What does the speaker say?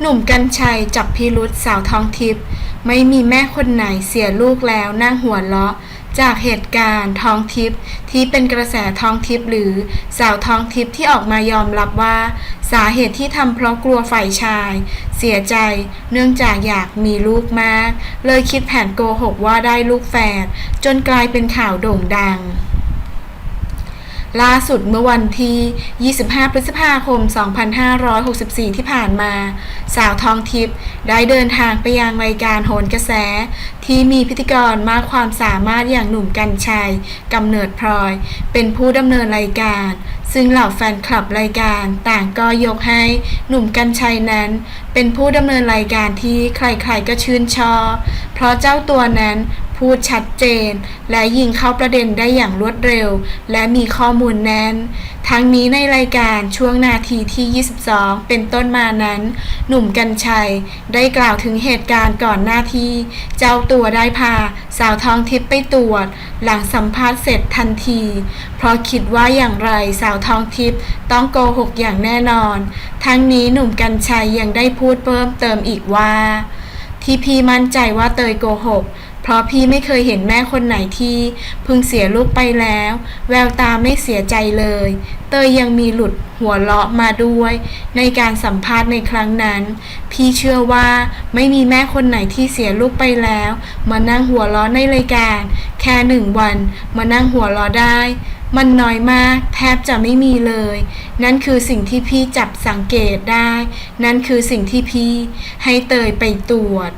หนุ่มกัญชัยจับพิรุษสาวทองทิพย์ไม่มีแม่คนไหนเสียลูกแล้วนั่งหัวเราะ จากเหตุการณ์ทองทิพย์ที่เป็นกระแสทองทิพย์หรือสาวทองทิพย์ที่ออกมายอมรับว่า สาเหตุที่ทำเพราะกลัวฝ่ายชาย เสียใจเนื่องจากอยากมีลูกมาก เลยคิดแผนโกหกว่าได้ลูกแฝดจนกลายเป็นข่าวโด่งดัง ล่าสุดเมื่อวันที่ 25 พฤษภาคม 2564 ที่ผ่านมา สาวทองทิพย์ได้เดินทางไปยังรายการโหนกระแส ที่มีพิธีกรมากความสามารถอย่างหนุ่มกัญชัยกำเนิดพลอย เป็นผู้ดำเนินรายการ ซึ่งเหล่าแฟนคลับรายการต่างก็ยกให้หนุ่มกัญชัยนั้น เป็นผู้ดำเนินรายการที่ใครๆก็ชื่นชอบ เพราะเจ้าตัวนั้น พูดชัดเจน และยิงเข้าประเด็นได้อย่างรวดเร็ว และมีข้อมูลแน่น ทั้งนี้ในรายการช่วงนาทีที่ 22 เป็นต้นมานั้น หนุ่มกัญชัย ได้กล่าวถึงเหตุการณ์ก่อนหน้าที่ เจ้าตัวได้พา สาวทองทิพย์ไปตรวจ หลังสัมภาษณ์เสร็จทันที เพราะคิดว่าอย่างไรสาวทองทิพย์ต้องโกหกอย่างแน่นอน ทั้งนี้หนุ่มกัญชัยยังได้พูดเพิ่มเติมอีกว่าที่พี่มั่นใจว่าเตยโกหก เพราะพี่ไม่เคยเห็นแม่คนไหนที่พิ่งเสียลูกไปแล้ว แววตาไม่เสียใจเลย เตยยังมีหลุดหัวเราะมาด้วย ในการสัมภาษณ์ในครั้งนั้น พี่เชื่อว่าไม่มีแม่คนไหนที่เสียลูกไปแล้ว มานั่งหัวเราะในรายการ แค่หนึ่งวัน มานั่งหัวเราะได้มันน้อยมากแทบจะไม่มีเลย นั่นคือสิ่งที่พี่จับสังเกตได้ นั่นคือสิ่งที่พี่ให้เตยไปตรวจ